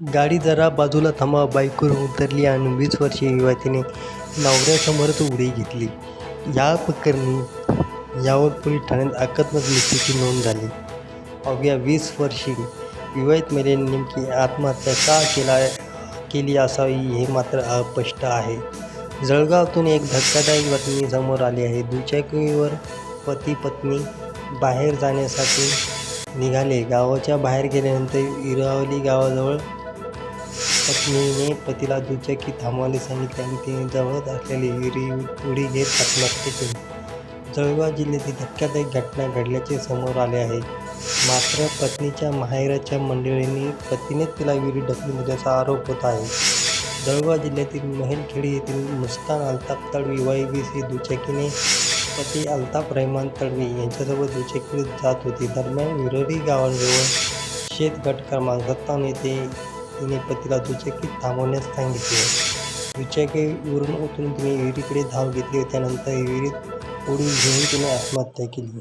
गाडी जरा बाजूला थांबा बाईकवरून उतरली आणि वीस वर्षीय युवतीने नवऱ्यासमोरच उडी घेतली. या प्रकरणी यावर पोलीस ठाण्यात अकस्मात मृत्यूची नोंद झाली. अवघ्या वीस वर्षी विवाहित महिलेने नेमकी आत्महत्या का केला केली असावी हे मात्र अस्पष्ट आहे. जळगावातून एक धक्कादायक बातमी समोर आली आहे. दुचाकीवर पती पत्नी बाहेर जाण्यासाठी निघाले. गावाच्या बाहेर गेल्यानंतर इरावली गावाजवळ पत्नीने पतीला दुचाकी थांबवायला सांगितले आणि तिने जवळच असलेली विहिरी उडी घेत आत्महत्या केली. जळगाव जिल्ह्यातील धक्कादायक घटना घडल्याचे समोर आले आहे. मात्र पत्नीच्या माहेरच्या मंडळींनी पतीनेच तिला विहिरी ढकलून दिल्याचा आरोप होत आहे. जळगाव जिल्ह्यातील महेलखेडी येथील Mustan Altaf Talvi Y B C दुचाकीने पती अल्ताफ रहमान तळवी यांच्यासोबत दुचाकीत जात होती. दरम्यान विरोधी गावांजवळ शेतगट क्रमांक सत्तावन्न येथे तिने पतीला दुचाकी थांबवण्यास सांगितले. दुचाकीवरून उतरून तिने विहिरीकडे धाव घेतली त्यानंतर विहिरीत उडी घेऊन तिने आत्महत्या केली.